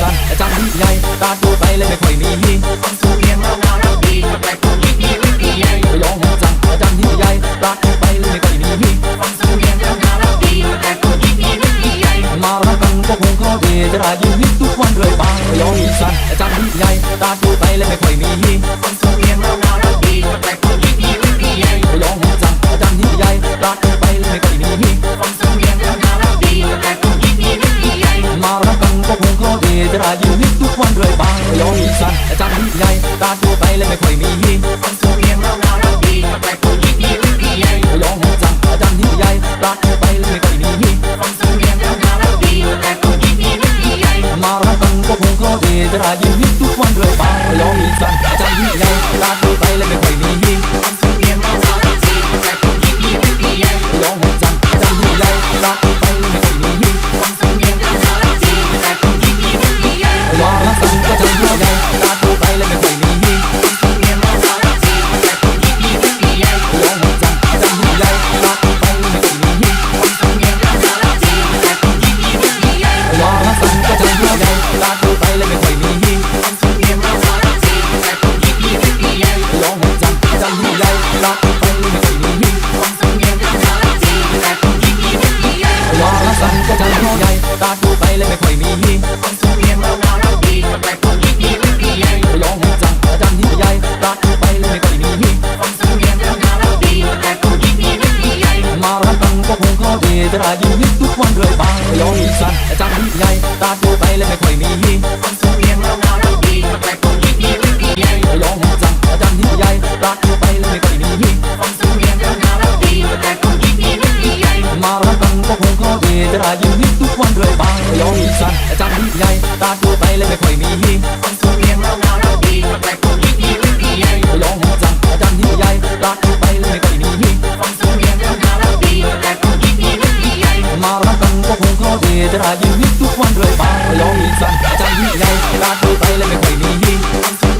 สันจำที่ใหญ่ตาตัวไปเลยไม่ค่อยมีคนสูงเรียงเราเราเราดีแต่คนยิ่งดีรุ่นดีใหญ่ระยองหัวจังอาจารย์ที่ใหญ่รักไปเลยไม่ค่อยมีคนสูงเรียงเราเราเราดีแต่คนยิ่งดีรุ่นดีใหญ่มารักกันก็คงข้อดีจะได้ยินฮิตทุกวันเรื่อยไประยองอีสานอาจารย์ที่ใหญ่รักไปเลยไม่ค่อยมีคนสูงเรียงเราเราเราดีแต่คนยิ่งดีรุ่นดีใหญ่ระยองหัวจังอาจารย์ที่ใหญ่รักไปเลยไม่ค่อยมีค คงข้อดีจะได้ยินฮิตทุกวันเรื่อยไประยองอีสันอาจารย์ที่ใหญ่ตาตัวไปเลยไม่ค่อยมีคนสูงเรียงเราเราเราดีแต่คนยิ่งดีรุ่นดีใหญ่ระยองหัวจังอาจารย์ที่ใหญ่ตาตัวไปเลยไม่ค่อยมีคนสูงเรียงเราเราเราดีแต่คนยิ่งดีรุ่นดีใหญ่มารักกันก็คงเข้อดีจะได้ยินฮิ ราอยู่นิดทุกวันเลยบางยองอีสันอาจารย์ใหญ่ตาโตไปเลยไม่ค่อยมีมีคนสูงเรียงแล้วน่ารัดีมาแต่คนยิ่งดีเรื่องดีใหญ่ยองอีสันอาจารย์ใหญ่ตาโตไปเลยไม่ค่อยมีมีคนสูงเรียงแล้วน่ารัดีมาแต่คนยิ่งดีเรื่งใหญ่มารักกันก็คงข้อดีจะราอยู่นิดทุกวันเลยบางยองอีสันอาจารย์ใหญ่ตาโตไปเลยไม่คยมีมีคนสูงเรียงแล้วน่ารัดีต่คนยิ่ คงข้อดจะราชีวิมทุกวันเลยมาลองอีกสันจังยิ่งใหญ่ราดเธอไปและไม่เคยมียิ่ง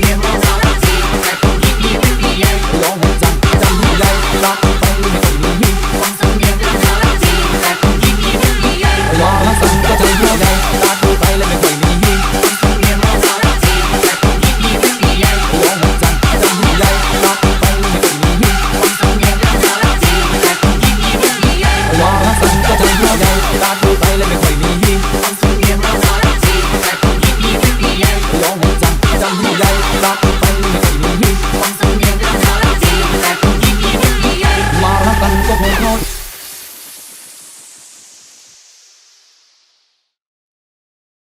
ดูไปแล้วไม่ค่อยมีฮีฉันเรียนมาสอนสิแต่คนที่ดีคือดีเลยร้องให้จำจำให้ได้รักไปไม่ค่อยมีฮีฉันเรียนมาสอนสิแต่คนที่ดีคือดีเลยมารักันก็คงโทษ